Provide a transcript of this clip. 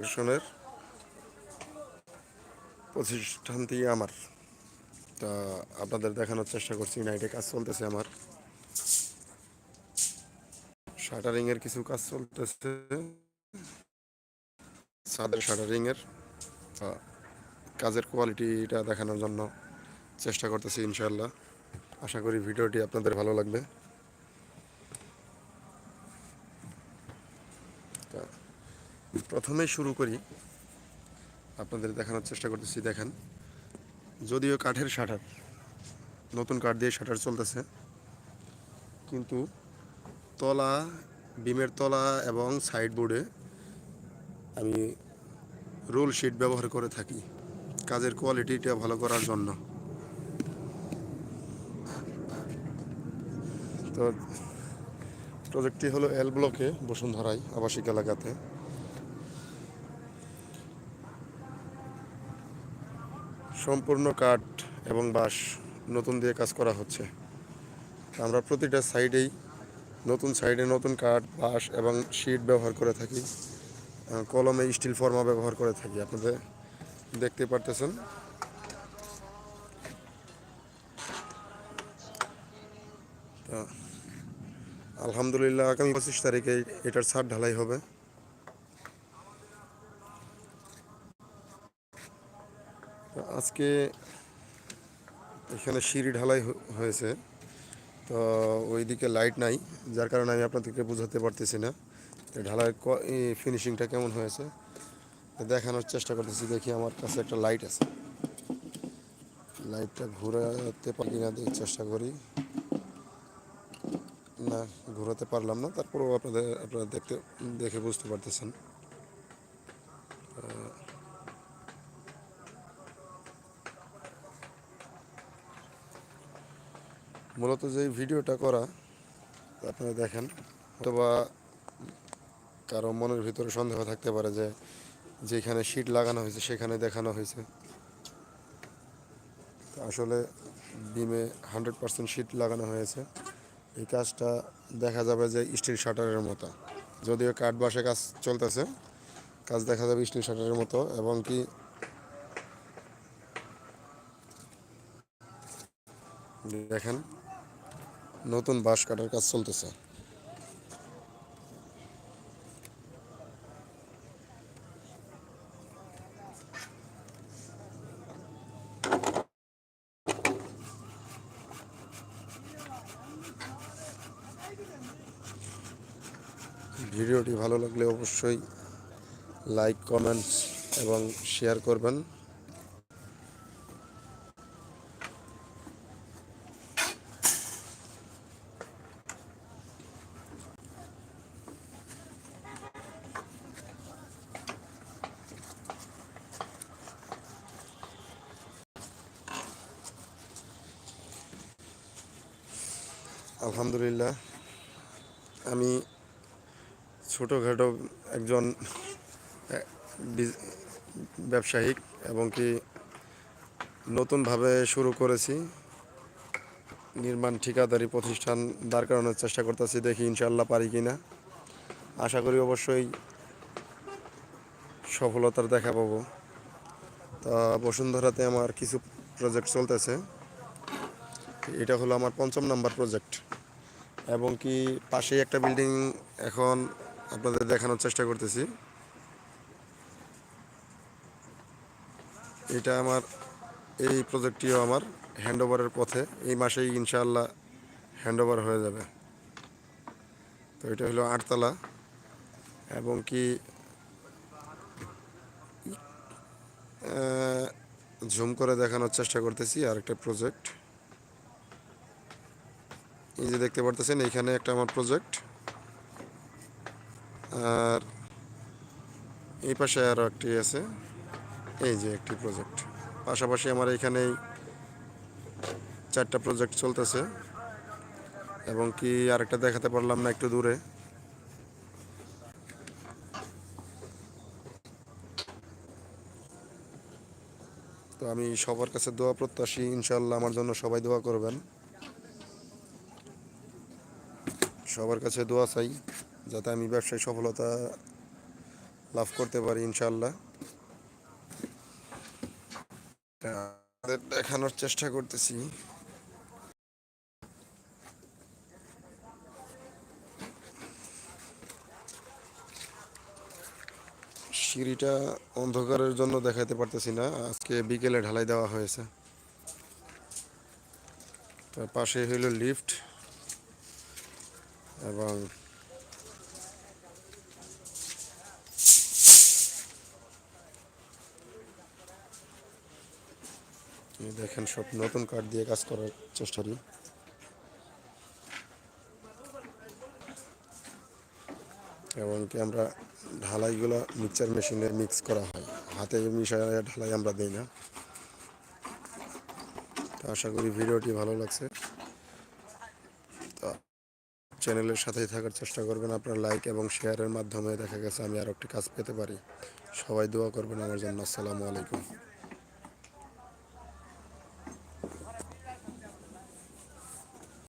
কনস্ট্রাকশনের প্রতিষ্ঠানটি আমার। তা আপনাদের দেখানোর চেষ্টা করছি নাইটে কাজ চলতেছে আমার। শাটারিং এর কিছু কাজ চলতেছে। ছাদের শাটারিং এর কাজের কোয়ালিটিটা দেখানোর জন্য চেষ্টা করতেছি ইনশাল্লাহ আশা করি ভিডিওটি আপনাদের ভালো লাগবে। প্রথমেই শুরু করি। আপনাদের দেখানোর চেষ্টা করতেছি, দেখেন। যদিও কাঠের শাটার, নতুন কাঠ দিয়ে শাটার চলতেছে, কিন্তু তলা, বিমের তলা এবং সাইড বোর্ডে আমি রোল শিট ব্যবহার করে থাকি, কাজের কোয়ালিটিটা ভালো করার জন্য। তো, প্রজেক্টটি হলো এল ব্লকে বসুন্ধরায় আবাসিক এলাকাতে। সম্পূর্ণ কাঠ এবং বাঁশ নতুন দিয়ে কাজ করা হচ্ছে। আমরা প্রতিটা সাইডেই নতুন সাইডে নতুন কাঠ, বাঁশ এবং শিট ব্যবহার করে থাকি। কলমে স্টিল ফর্মা ব্যবহার করে থাকি, আপনাদের দেখতে পারতেছেন। আলহামদুলিল্লাহ, আগামী পঁচিশ তারিখে এটার ছাদ ঢালাই হবে। আজকে এখানে সিঁড়ি ঢালাই হয়েছে। তো ওইদিকে লাইট নাই, যার কারণে আমি আপনাদেরকে বোঝাতে পারতেছি না ঢালাই ফিনিশিংটা কেমন হয়েছে। দেখানোর চেষ্টা করতেছি, দেখি আমার কাছে একটা লাইট আছে। লাইটটা ঘোরাতে পারি কিনা দেখি চেষ্টা করি। না, ঘোরাতে পারলাম না, তারপরেও আপনাদের, আপনারা দেখতে, দেখে বুঝতে পারতেছেন। মূলত যে ভিডিওটা করা, আপনারা দেখেন, অথবা কারও মনের ভিতরে সন্দেহ থাকতে পারে যে যেখানে শীট লাগানো হয়েছে, সেখানে দেখানো হয়েছে। আসলে বিমে হান্ড্রেড পার্সেন্ট শীট লাগানো হয়েছে। এই কাজটা দেখা যাবে যে স্টিল শাটারের মতো। যদিও কাঠ বাসে কাজ চলতেছে, কাজ দেখা যাবে স্টিল শাটারের মতো এবং কি দেখেন নতুন বাঁশ কাটার কাজ চলতেছে। ভিডিওটি ভালো লাগলে অবশ্যই লাইক কমেন্টস এবং শেয়ার করবেন। আলহামদুলিল্লাহ। আমি ছোটোখাটো একজন ব্যবসায়িক এবং কি নতুনভাবে শুরু করেছি। নির্মাণ ঠিকাদারি প্রতিষ্ঠান দাঁড় করানোর চেষ্টা করতেছি, দেখি ইনশাল্লাহ পারি কি না আশা করি অবশ্যই সফলতার দেখা পাবো। তা বসুন্ধরাতে আমার কিছু প্রজেক্ট চলতেছে। এটা হলো আমার পঞ্চম নাম্বার প্রজেক্ট এবং কি পাশেই একটা বিল্ডিং এখন আপনাদের দেখানোর চেষ্টা করতেছি। এটা আমার, এই প্রজেক্টটিও আমার হ্যান্ড ওভারের পথে। এই মাসেই ইনশাআল্লাহ হ্যান্ড ওভার হয়ে যাবে। তো এটা হলো আটতলা। এবং কি জুম করে দেখানোর চেষ্টা করতেছি আরেকটা প্রজেক্ট এই যে দেখতে পারতেছেন, এইখানে একটা আমার প্রজেক্ট আর এই পাশে আরও একটি আছে। এই যে একটি প্রজেক্ট পাশাপাশি আমার এখানেই চারটা প্রজেক্ট চলতেছে। এবং কি আরেকটা দেখাতে পারলাম না একটু দূরে। তো আমি সবার কাছে দোয়া প্রত্যাশী ইনশাল্লাহ আমার জন্য সবাই দোয়া করবেন। সবার কাছে দোয়া চাই, যাতে আমি ব্যবসায় সফলতা লাভ করতে পারি ইনশাল্লাহ দেখানোর চেষ্টা করতেছি। সিঁড়িটা অন্ধকারের জন্য দেখাতে পারতেছি না, আজকে বিকেলে ঢালাই দেওয়া হয়েছে। তার পাশে হইল লিফট। এবং দেখেন সব নতুন কাঠ দিয়ে কাজ করার চেষ্টা করি। এবং কি আমরা ঢালাইগুলো মিক্সচার মেশিনে মিক্স করা হয়। হাতে মিশায় ঢালাই আমরা দিই না। আশা করি ভিডিওটি ভালো লাগছে। চ্যানেলের সাথেই থাকার চেষ্টা করবেন। আপনার লাইক এবং শেয়ারের মাধ্যমে দেখা গেছে আমি আর একটি কাজ পেতে পারি। সবাই দোয়া করবেন আমার জন্য। আসসালামু আলাইকুম।